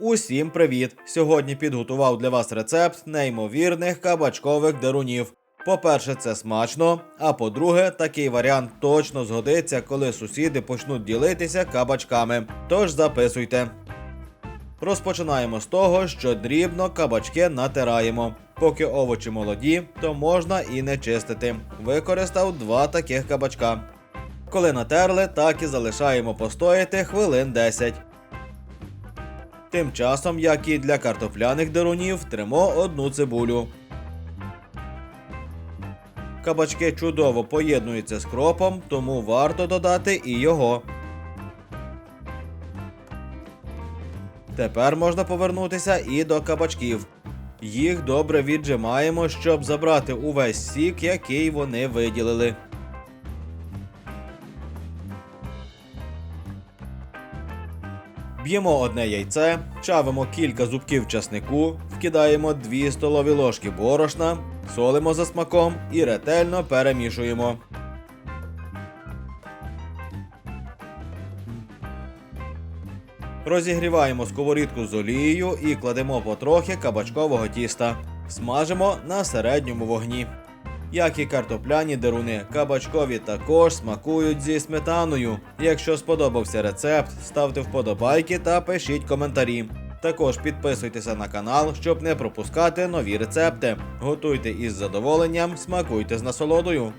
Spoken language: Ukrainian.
Усім привіт! Сьогодні підготував для вас рецепт неймовірних кабачкових дерунів. По-перше, це смачно. А по-друге, такий варіант точно згодиться, коли сусіди почнуть ділитися кабачками. Тож записуйте. Розпочинаємо з того, що дрібно кабачки натираємо. Поки овочі молоді, то можна і не чистити. Використав два таких кабачка. Коли натерли, так і залишаємо постояти хвилин 10. Тим часом, як і для картопляних дерунів, тримо одну цибулю. Кабачки чудово поєднуються з кропом, тому варто додати і його. Тепер можна повернутися і до кабачків. Їх добре віджимаємо, щоб забрати увесь сік, який вони виділили. Б'ємо одне яйце, чавимо кілька зубків часнику, вкидаємо 2 столові ложки борошна, солимо за смаком і ретельно перемішуємо. Розігріваємо сковорідку з олією і кладемо потрохи кабачкового тіста. Смажимо на середньому вогні. Як і картопляні деруни, кабачкові також смакують зі сметаною. Якщо сподобався рецепт, ставте вподобайки та пишіть коментарі. Також підписуйтеся на канал, щоб не пропускати нові рецепти. Готуйте із задоволенням, смакуйте з насолодою.